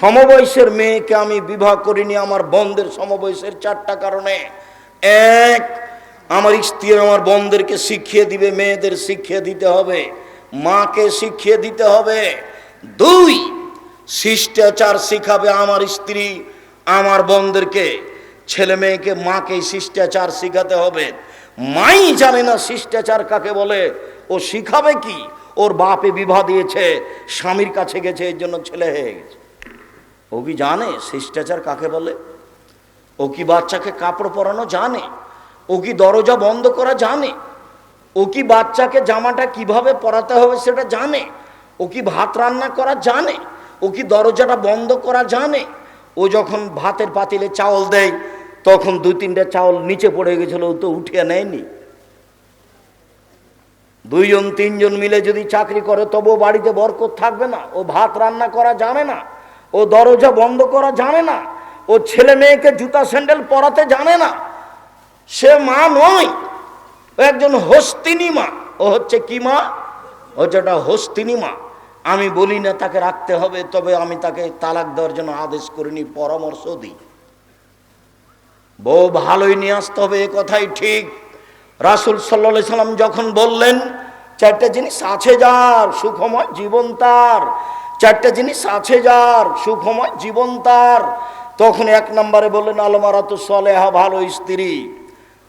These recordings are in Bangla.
সমবয়সের মেয়েকে আমি বিবাহ করিনি আমার বন্ধের সমবয়সের চারটা কারণে। এক, আমার স্ত্রী আমার বন্ধেরকে শিখিয়ে দিবে, মেয়েদের শিখিয়ে দিতে হবে, মাকে শিখিয়ে দিতে হবে। দুই, শিষ্টাচার শিখাবে আমার স্ত্রী আমার বন্ধেরকে। ছেলে মেয়েকে মাকে শিষ্টাচার শিখাতে হবে। মাই জানে না শিষ্টাচার কাকে বলে, ও শিখাবে কি? ওর বাপে বিবাহ দিয়েছে, স্বামীর কাছে গেছে, এর জন্য ছেলে হয়ে গেছে। ও কি জানে? শিষ্টাচার কাকে বলে? ও কি বাচ্চাকে কাপড় পরানো জানে? ও কি দরজা বন্ধ করা জানে? ও কি বাচ্চাকে জামাটা কীভাবে পরাতে হবে সেটা জানে? ও কি ভাত রান্না করা জানে? ও কি দরজাটা বন্ধ করা জানে? ও যখন ভাতের পাতিলে চাউল দেয়, তখন দুই তিনটা চাউল নিচে পড়ে গেছিল, ও তো উঠিয়ে নেয়নি। দুইজন, তিনজন মিলে যদি চাকরি করে, তবুও বাড়িতে বরকত থাকবে না। ও ভাত রান্না করা জানে না। ও দরজা বন্ধ করা জানে না। ও ছেলে মেয়েকে জুতা, স্যান্ডেল পরাতে জানে না। সে মা নয়, ও একজন হস্তিনী মা। ও হচ্ছে কি মা? হচ্ছে একটা হস্তিনী মা। আমি বলি না তাকে রাখতে হবে, তবে আমি তাকে তালাক দেওয়ার জন্য আদেশ করিনি, পরামর্শ দিই। বউ ভালোই নিয়ে আসতে হবে, এ কথাই ঠিক। রাসুল সাল্লা সাল্লাম যখন বললেন, চারটা জিনিস আছে যার, সুখময় জীবন তার। চারটা জিনিস আছে যার, সুখময় জীবন তার। তখন এক নম্বরে বললেন, আলমারাতু সলেহা, ভালো স্ত্রী।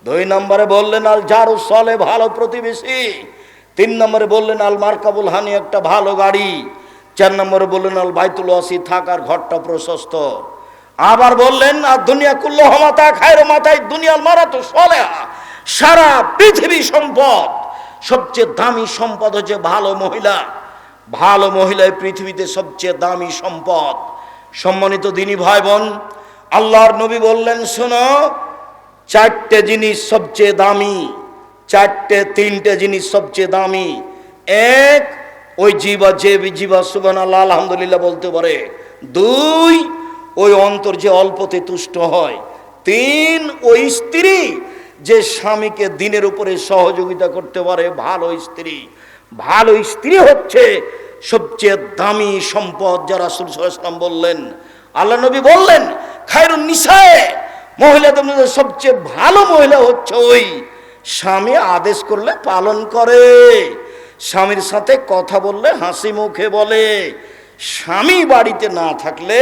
দুই নম্বরে বললেন, আল জারু সলে ভালো প্রতিবেশী। তিন নম্বরে বললেন, আল মার্কাবুল হানি, একটা ভালো গাড়ি। চার নম্বরে বললেন, আল বাইতুল ওয়াসি, থাকার ঘরটা প্রশস্ত। আবার বললেন, আর দুনিয়া কুল্লো মাতা খায়ের মাথায় দুনিয়ার মারা তো সলেহা। সারা পৃথিবী সম্পদ। সবচেয়ে দামি সম্পদ হচ্ছে ভালো মহিলা। ভালো মহিলায় পৃথিবীতে সবচেয়ে দামি সম্পদ। সম্মানিত দিনী ভাই বোন আল্লাহর নবী বললেন, শোনো, চারটে জিনিস সবচেয়ে দামি, চারটে, তিনটে জিনিস সবচেয়ে দামি। এক, ওই জীবা, যে জীবা সুবান আল্লাহ আলহামদুলিল্লাহ বলতে পারে। দুই, ওই অন্তর যে অল্পতে তুষ্ট হয়। তিন, ওই স্ত্রী যে স্বামীকে দিনের উপরে সহযোগিতা করতে পারে, ভালো স্ত্রী। ভালো স্ত্রী হচ্ছে, সবচেয়ে দামি সম্পদ যারা সুলসাম বললেন। আল্লাহ নবী বললেন, খায়রুন নিশায় মহিলাদের মধ্যে সবচেয়ে ভালো মহিলা হচ্ছে ওই। স্বামী আদেশ করলে পালন করে। স্বামীর সাথে কথা বললে হাসি মুখে বলে। স্বামী বাড়িতে না থাকলে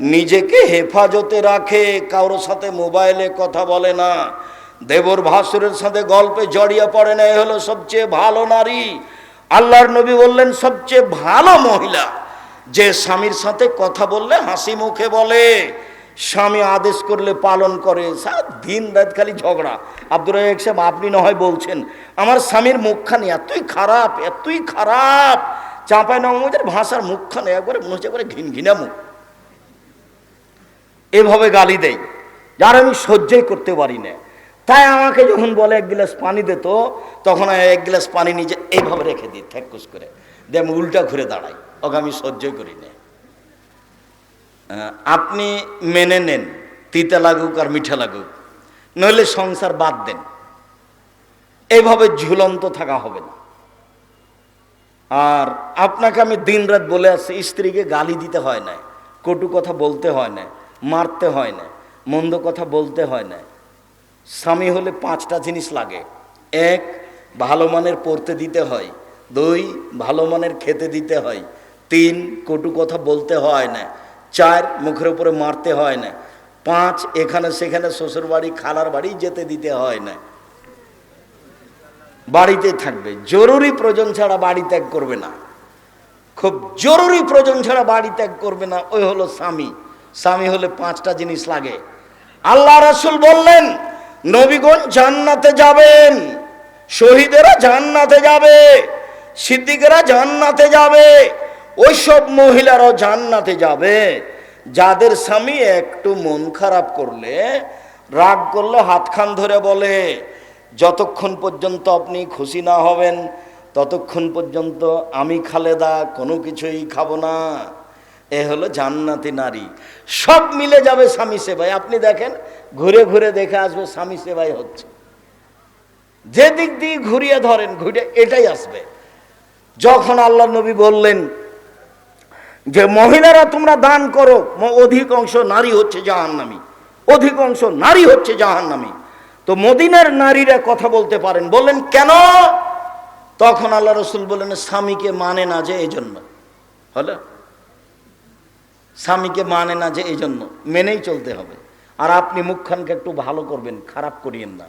নিজেকে হেফাজতে রাখে, কারোর সাথে মোবাইলে কথা বলে না। দেবর ভাসুরের সাথে গল্পে জড়িয়ে পড়ে না, এ হলো সবচেয়ে ভালো নারী। আল্লাহর নবী বললেন, সবচেয়ে ভালো মহিলা, যে স্বামীর সাথে কথা বললে হাসি মুখে বলে, স্বামী আদেশ করলে পালন করে সারা দিন রাত খালি ঝগড়া। আব্দুর রাজাক সাহেব, আপনি না হয় বলছেন, আমার স্বামীর মুখখানি এতই খারাপ এতই খারাপ, চাঁপাই নগমের ভাষার মুখখানে একবারে মনে হচ্ছে একবারে ঘিন ঘিনা মুখ। এভাবে গালি দেয়, যার আমি সহ্যই করতে পারি না। তাই আমাকে যখন বলে এক গ্লাস পানি দিত তখন আমি এক গ্লাস পানি নিজে এইভাবে রেখে দিই ঠেকুস করে। দিয়ে আমি উল্টা ঘুরে দাঁড়াই, ওকে আমি সহ্যই করি না। আপনি মেনে নেন, তিতা লাগুক আর মিঠা লাগুক, নইলে সংসার বাদ দেন। এইভাবে ঝুলন্ত থাকা হবে না। আর আপনাকে আমি দিন রাত বলে আসছি, স্ত্রীকে গালি দিতে হয় না, কটু কথা বলতে হয় না, মারতে হয় না, মন্দ কথা বলতে হয় না। স্বামী হলে পাঁচটা জিনিস লাগে। এক, ভালো মানের পড়তে দিতে হয়। দুই, ভালো মানের খেতে দিতে হয়। তিন, কটু কথা বলতে হয় না। চার, মুখের উপরে মারতে হয় না। পাঁচ, এখানে সেখানে শ্বশুর বাড়ি খালার বাড়ি যেতে দিতে হয় না। বাড়িতে থাকবে। জরুরি প্রয়োজন ছাড়া বাড়ি ত্যাগ করবে না। খুব জরুরি প্রয়োজন ছাড়া বাড়ি ত্যাগ করবে না। ওই হলো স্বামী। স্বামী হলে পাঁচটা জিনিস লাগে। আল্লাহ রসুল বললেন নবীগণ জান্নাতে যাবেন, শহীদেরা জান্নাতে যাবে, সিদ্দিকেরা জান্নাতে যাবে, ওইসব মহিলারাও জান্নাতে যাবে। যাদের স্বামী একটু মন খারাপ করলে, রাগ করলে হাতখান ধরে বলে, যতক্ষণ পর্যন্ত আপনি খুশি না হবেন, ততক্ষণ পর্যন্ত আমি খালেদা, কোনো কিছুই খাব না। এ হলো জান্নাতি নারী। সব মিলে যাবে স্বামী সেবাই আপনি দেখেন, ঘুরে ঘুরে দেখে আসবে স্বামী সেবাই হচ্ছে। যে দিক দিয়ে ঘুরিয়ে ধরেন, ঘুরে এটাই আসবে। যখন আল্লাহ নবী বললেন যে, মহিলারা তোমরা দান করো অধিকাংশ নারী হচ্ছে জাহান্নামী। অধিকাংশ নারী হচ্ছে জাহান্নামী। তো মদিনার নারীরা কথা বলতে পারেন। বললেন, কেন? তখন আল্লাহ রসুল বললেন, স্বামীকে মানে না যে এই জন্য হলো? স্বামীকে মানে না যে এই জন্য মেনেই চলতে হবে। আর আপনি মুখখানকে একটু ভালো করবেন, খারাপ করিয়েন না।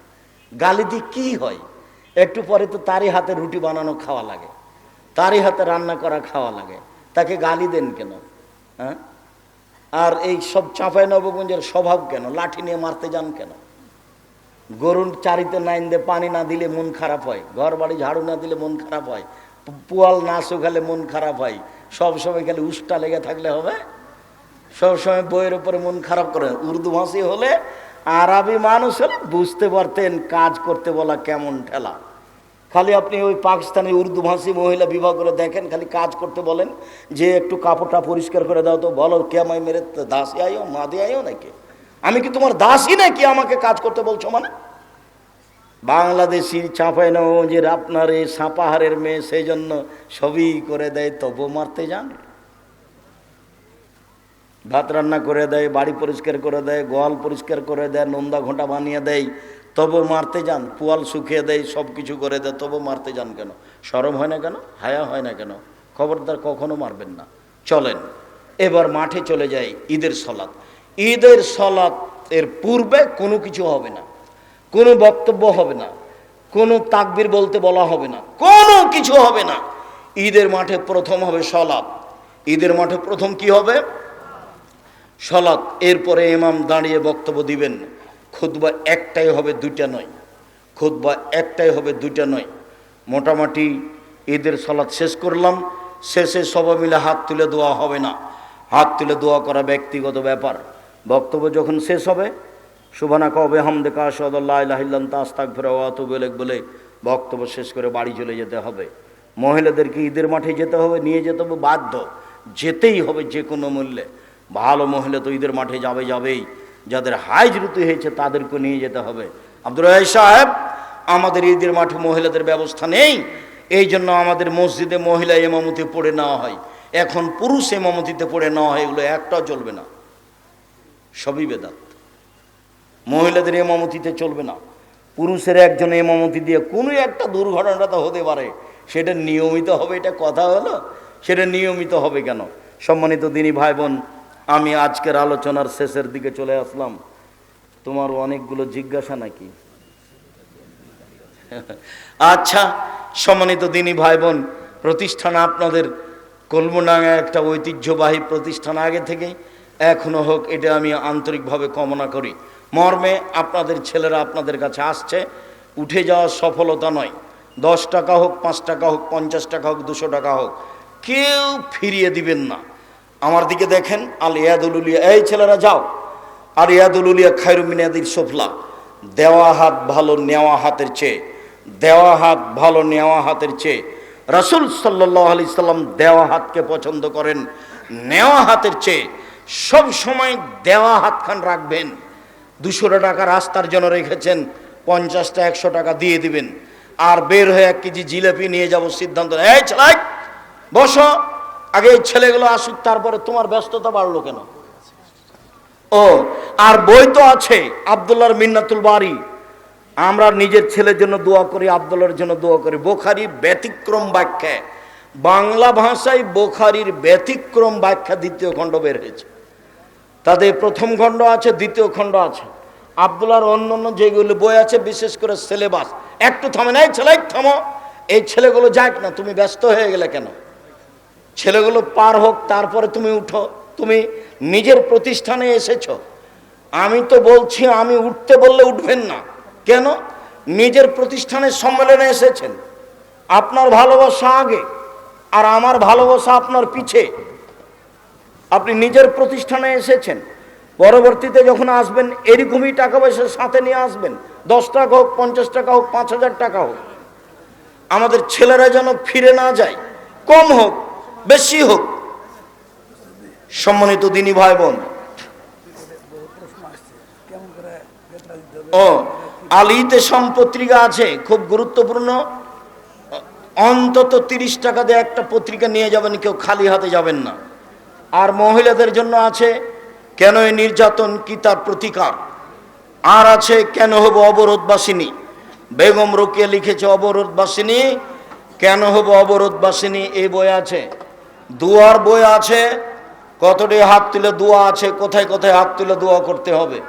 গালি দিয়ে কি হয়? একটু পরে তো তারই হাতে রুটি বানানো খাওয়া লাগে। তারই হাতে রান্না করা খাওয়া লাগে। তাকে গালি দেন কেন? হ্যাঁ? আর এই সব চাঁপাই নবগঞ্জের স্বভাব কেন? লাঠি নিয়ে মারতে যান কেন? গরুর চারিতে নাইন দিয়ে পানি না দিলে মন খারাপ হয়। ঘর বাড়ি ঝাড়ু না দিলে মন খারাপ হয়। পোয়াল না শুকালে মন খারাপ হয়। সব সময় খালি উষ্টা লেগে থাকলে হবে? সব সময় বইয়ের উপরে মন খারাপ করে। উর্দু ভাষী হলে আরবি মানুষ হলে বুঝতে পারতেন কাজ করতে বলা কেমন ঠেলা। খালি আপনি ওই পাকিস্তানি উর্দু ভাষী মহিলা বিবাহ করে দেখেন, খালি কাজ করতে বলেন, যে একটু কাপড়টা পরিষ্কার করে দাও তো বলো, কে আমায় মেরে দাসী আইও মাদে আইও নাকি? আমি কি তোমার দাসই নাকি আমাকে কাজ করতে বলছো মানে? বাংলাদেশি চাঁপাই নবগঞ্জের আপনার এই সাপাহারের মেয়ে, সেই জন্য সবই করে দেয়, তবু মারতে যান ভাত রান্না করে দেয়, বাড়ি পরিষ্কার করে দেয়, গোয়াল পরিষ্কার করে দেয়, নন্দা ঘোঁটা বানিয়ে দেয়, তবু মারতে যান, পুয়াল শুকিয়ে দেয়, সব কিছু করে দেয়, তবু মারতে যান কেন? সরম হয় না কেন? হায়া হয় না কেন? খবরদার কখনো মারবেন না। চলেন, এবার মাঠে চলে যায় ঈদের সলাৎ। ঈদের সলাৎ এর পূর্বে কোনো কিছু হবে না, কোনো বক্তব্য হবে না, কোনো তাকবির বলতে বলা হবে না, কোনো কিছু হবে না। ঈদের মাঠে প্রথম হবে সলাৎ। ঈদের মাঠে প্রথম কি হবে? সলাৎ, এরপরে ইমাম দাঁড়িয়ে বক্তব্য দিবেন, খুতবা একটাই হবে, দুইটা নয়। খুতবা একটাই হবে, দুইটা নয়। মোটামুটি ঈদের সলাৎ শেষ করলাম, শেষে সবাই মিলে হাত তুলে দোয়া হবে না। হাত তুলে দোয়া করা ব্যক্তিগত ব্যাপার। বক্তব্য যখন শেষ হবে, সুবানা কবে হামদে কাশদাল্লাহিল্লান তাস্তাক ফেরাওয়াত বলে বক্তব্য শেষ করে বাড়ি চলে যেতে হবে। মহিলাদেরকে ঈদের মাঠে যেতে হবে, নিয়ে যেতে হবে, বাধ্য। যেতেই হবে যে কোনো মূল্যে। ভালো মহিলা তো ঈদের মাঠে যাবে যাবেই। যাদের হাইজ ঋতু হয়েছে তাদেরকে নিয়ে যেতে হবে। আব্দুল রায় সাহেব, আমাদের ঈদের মাঠে মহিলাদের ব্যবস্থা নেই। এই জন্য আমাদের মসজিদে মহিলা এমামতি পড়ে নেওয়া হয়। এখন পুরুষ এমামতিতে পড়ে নেওয়া হয়, এগুলো একটাও চলবে না। সবই বেদাত। মহিলাদের এমামতিতে চলবে না। পুরুষের একজন এমামতি দিয়ে কোনো একটা দুর্ঘটনা তো হতে পারে। সেটা নিয়মিত হবে, এটা কথা হলো। সেটা নিয়মিত হবে কেন? সম্মানিত দিনী ভাই বোন আমি আজকের আলোচনার শেষের দিকে চলে আসলাম। তোমার অনেকগুলো জিজ্ঞাসা নাকি? আচ্ছা সম্মানিত দিনী ভাই বোন প্রতিষ্ঠান আপনাদের কলমডাঙ্গা একটা ঐতিহ্যবাহী প্রতিষ্ঠান আগে থেকেই। এখনও হোক, এটা আমি আন্তরিকভাবে কামনা করি। মর্মে আপনাদের ছেলেরা আপনাদের কাছে আসছে, উঠে যাওয়ার সফলতা নয়। দশ টাকা হোক, পাঁচ টাকা হোক, পঞ্চাশ টাকা হোক, দুশো টাকা হোক, কেউ ফিরিয়ে দিবেন না। আমার দিকে দেখেন, আল ইয়াদুলুলিয়া এই ছেলেরা যাও। আর ইয়াদুলুলিয়া খায়রুমিনাদির সোফলা। দেওয়া হাত ভালো, নেওয়া হাতের চেয়ে। দেওয়া হাত ভালো, নেওয়া হাতের চেয়ে। রাসুল সাল্লাহ আলি সাল্লাম দেওয়া হাতকে পছন্দ করেন, নেওয়া হাতের চেয়ে। সব সময় দেওয়া হাতখান রাখবেন। দুশো টাকা রাস্তার জন্য রেখেছেন, পঞ্চাশটা, একশো টাকা দিয়ে দিবেন। আর বের হয়ে এক কেজি জিলেপি নিয়ে যাব সিদ্ধান্ত। এই ছেলাই বসো। আগে এই ছেলেগুলো আসুক, তারপরে তোমার ব্যস্ততা বাড়লো কেন? ও, আর বই তো আছে, আবদুল্লাহর মিন্নাতুল বাড়ি আমরা নিজের ছেলের জন্য দোয়া করি, আবদুল্লাহর জন্য দোয়া করি। বোখারি ব্যতিক্রম ব্যাখ্যা। বাংলা ভাষায় বোখারির ব্যতিক্রম ব্যাখ্যা দ্বিতীয় খণ্ড বের হয়েছে। তাদের প্রথম খণ্ড আছে, দ্বিতীয় খণ্ড আছে। আবদুল্লাহর অন্য অন্য যেগুলো বই আছে, বিশেষ করে সিলেবাস। একটু থামে না, এই ছেলে থামো। এই ছেলেগুলো যাক না, তুমি ব্যস্ত হয়ে গেলে কেন? ছেলেগুলো পার হোক, তারপরে তুমি উঠো, তুমি নিজের প্রতিষ্ঠানে এসেছ। আমি তো বলছি, আমি উঠতে বললে উঠবেন না। কেন? নিজের প্রতিষ্ঠানের সম্মেলনে এসেছেন। আপনার ভালোবাসা আগে, আর আমার ভালোবাসা আপনার পিছে। আপনি নিজের প্রতিষ্ঠানে এসেছেন। পরবর্তীতে যখন আসবেন, এরকমই টাকা পয়সা সাথে নিয়ে আসবেন। দশ টাকা হোক, পঞ্চাশ টাকা হোক, পাঁচ হাজার টাকা হোক। আমাদের ছেলেরা যেন ফিরে না যায়, কম হোক বেশি হোক। সম্মানিত দিনী ভাই বোন। ও, আলিতে পত্রিকা আছে, খুব গুরুত্বপূর্ণ। অন্তত তিরিশ টাকা দিয়ে একটা পত্রিকা নিয়ে যাবেন, কেউ খালি হাতে যাবেন না। আর মহিলাদের জন্য আছে, কেন এই নির্যাতন কি তার প্রতিকার? আর আছে, কেন হব অবরোধবাসিনী? বেগম রোকিয়া লিখেছে অবরোধবাসিনী, কেন হব অবরোধবাসিনী, এই বই আছে। দুয়ার বই আছে, কতটি হাত তুলে দোয়া আছে, কোথায় কোথায় হাত তুলে দোয়া করতে হবে?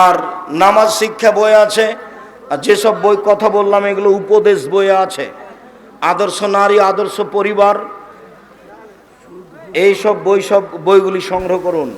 আর নামাজ শিক্ষা বই আছে, আর যেসব বই কথা বললাম, এগুলো উপদেশ বই আছে। আদর্শ নারী, আদর্শ পরিবার, এইসব বই সব বইগুলি সংগ্রহ করুন।